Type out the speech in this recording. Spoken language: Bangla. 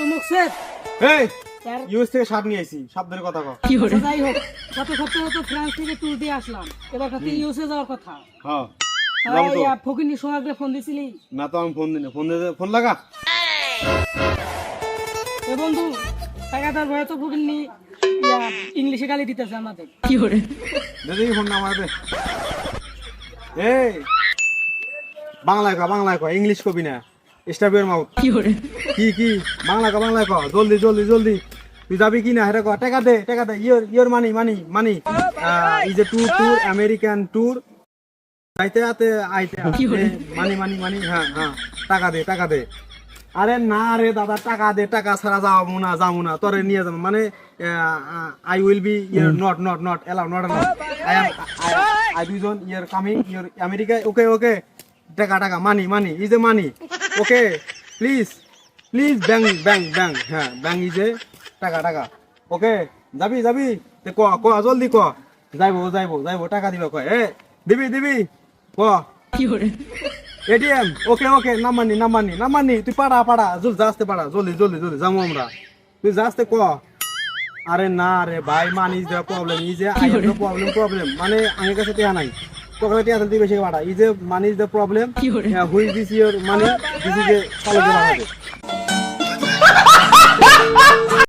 তো মুখছেদ এই ইউএস থেকে শার্ট নিয়ে আইছি সাবধানে কথা কও। যাই হোক গত সপ্তাহে তো ফ্রান্স থেকে ট্যুর দিয়ে আসলাম। এবার খাতে ইউএসএ যাওয়ার কথা। হ্যাঁ ফকিনি সোহাগরে ফোন দিছিলি? না তো আমি ফোন দিই ফোন দিতে ফোন লাগা? এ বন্ধু টাকা ভয়ে তো ফকিনি ইংলিশে গালি দিতেছে আমাদের। দে দেখি ফোন এই বাংলায় কয় বাংলায় কয় ইংলিশ কবি না। স্টাফ ইউর মাউথ কি কি বাংলা ক বাংলায় ক। জলদি জলদি জলদি। তুই যাবি কি না? হেরে ক টাকা দে টাকা দে। Your your money money money is a tour tour American tour আইতে আতে আইতে মানি মানি মানি হ্যাঁ হ্যাঁ। টাকা দে টাকা দে। আরে না রে দাদা টাকা দে টাকা ছাড়া যাব না যাব না। তোরে নিয়ে যাব। মানে I will be year not not not allow not allow I am I দুইজন year coming year America okay okay টাকা টাকা money money is a money okay please please bang bang bang হ্যাঁ ব্যাং ইজ টাকা টাকা। ওকে যাবি যাবি। তে ক ক জলদি ক। যাইবো যাইবো যাইবো টাকা দিবা কয়। এ দিবি দিবি। ক। এটিএম ওকে ওকে নামানি নামানি নামানি তুই পাড়া পাড়া জল যাস্তে পাড়া। জলদি জলদি জলদি যাব আমরা। তুই যাস্তে ক। আরে না রে ভাই man is the problem is I problem problem মানে আমার কাছে টিয়া নাই। কাছে টিয়া তুই বেশি পাড়া is a money is the problem who's this your money this is a solve দেওয়া হবে